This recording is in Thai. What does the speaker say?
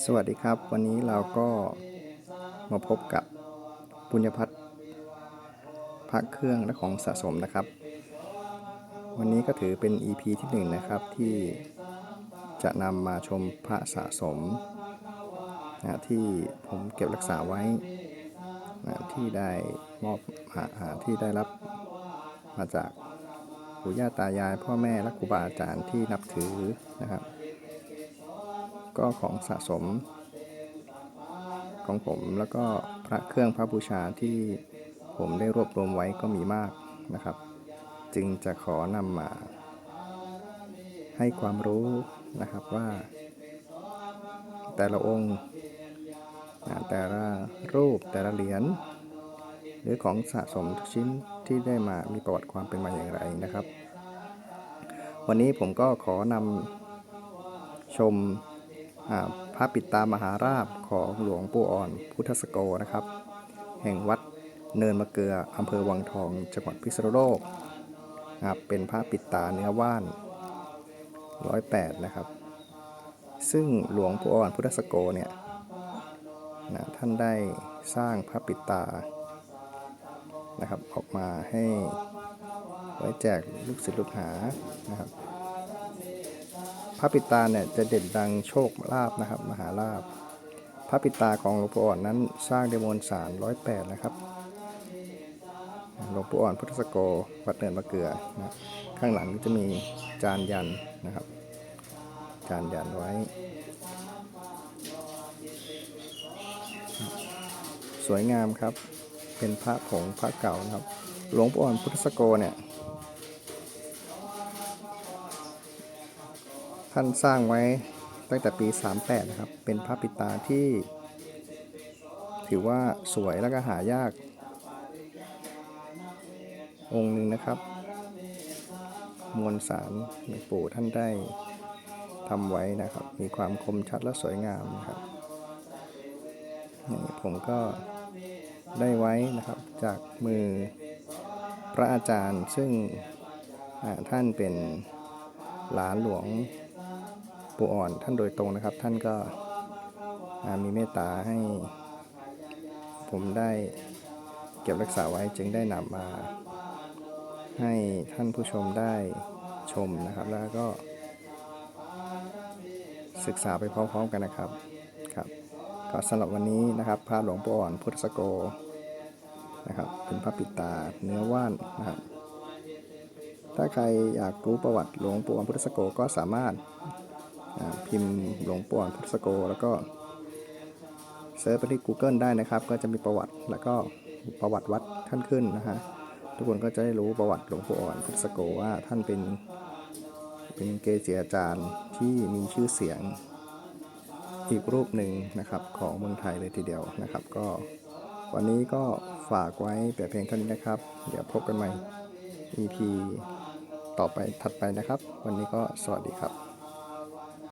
สวัสดีครับ วันนี้เราก็มาพบกับปุญญพัฒน์พระเครื่องและของสะสมนะครับ วันนี้ก็ถือเป็น EP ที่หนึ่งนะครับที่จะนำมาชมพระสะสมนะที่ผมเก็บรักษาไว้นะที่ได้มอบหาหาที่ได้รับมาจากปู่ย่าตายายพ่อแม่และครูบาอาจารย์ที่นับถือนะครับ ก็ของสะสมของผมแล้วก็พระเครื่องพระบูชาที่ผมได้รวบรวมไว้ก็มีมากนะครับ จึงจะขอนำมาให้ความรู้นะครับว่า แต่ละองค์แต่ละรูปแต่ละเหรียญหรือของสะสมทุกชิ้นที่ได้มามีประวัติความเป็นมาอย่างไรนะครับ วันนี้ผมก็ขอนำชม พระปิดตามหาราบของหลวงปู่อ่อนพุทธสโกนะครับ แห่งวัดเนินมะเกลืออำเภอวังทอง จังหวัดพิษณุโลกนะครับเป็นพระปิดตาเนื้อว่านร้อยแปดนะครับ ซึ่งหลวงปู่อ่อนพุทธสโกเนี่ยนะท่านได้สร้างพระปิดตานะครับออกมาให้ไว้แจกลูกศิษย์ลูกหานะครับ ระปิตาเนี่ยจะเด่นดังโชคลาภนะครับ มหาลาภพระปิตาของหลวงปู่อ่อนนั้นสร้างด้มวลสารร้อยแปดนะครับหลวงปู่อ่อนพุทธสโกวัดเนินมะเกลือนะข้างหลังก็จะมีจานยันนะครับ จานยันไว้ สวยงามครับเป็นพระผงพระเก่านะครับ หลวงปู่อ่อนพุทธสโกเนี่ย ท่านสร้างไว้ตั้งแต่ปี 38 นะครับ เป็นพระปิตาที่ ถือว่าสวยและก็หายาก องค์หนึ่งนะครับ มวลสารหลวงปู่ท่านได้ทำไว้นะครับ มีความคมชัดและสวยงามนะครับนี่ผมก็ได้ไว้นะครับจากมือพระอาจารย์ซึ่งท่านเป็นหลานหลวง ปู่อ่อนท่านโดยตรงนะครับ ท่านก็มีเมตตาให้ ผมได้เก็บรักษาไว้จึงได้นำมา ให้ท่านผู้ชมได้ชมนะครับ แล้วก็ ศึกษาไปพร้อมๆกันนะครับครับ ก็สำหรับวันนี้นะครับพระหลวงปู่อ่อนพุทธสโกนะครับเป็นพระปิดตาเนื้อว่านนะครับ ถ้าใครอยากรู้ประวัติหลวงปู่อ่อนพุทธสโกก็สามารถ พิมพ์หลวงปู่อ่อนพุทธสโก แล้วก็เซิร์ชไปที่ Google ได้นะครับ ก็จะมีประวัติแล้วก็ประวัติวัดท่านขึ้นนะฮะทุกคนก็จะได้รู้ประวัติหลวงปู่อ่อนพุทธสโกว่าท่านเป็นเป็นเกจิอาจารย์ที่มีชื่อเสียงอีกรูปหนึ่งนะครับของเมืองไทยเลยทีเดียวนะครับ ก็วันนี้ก็ฝากไว้แต่เพียงเท่านี้นะครับ เดี๋ยวพบกันใหม่ EP ต่อไปถัดไปนะครับ วันนี้ก็สวัสดีครับ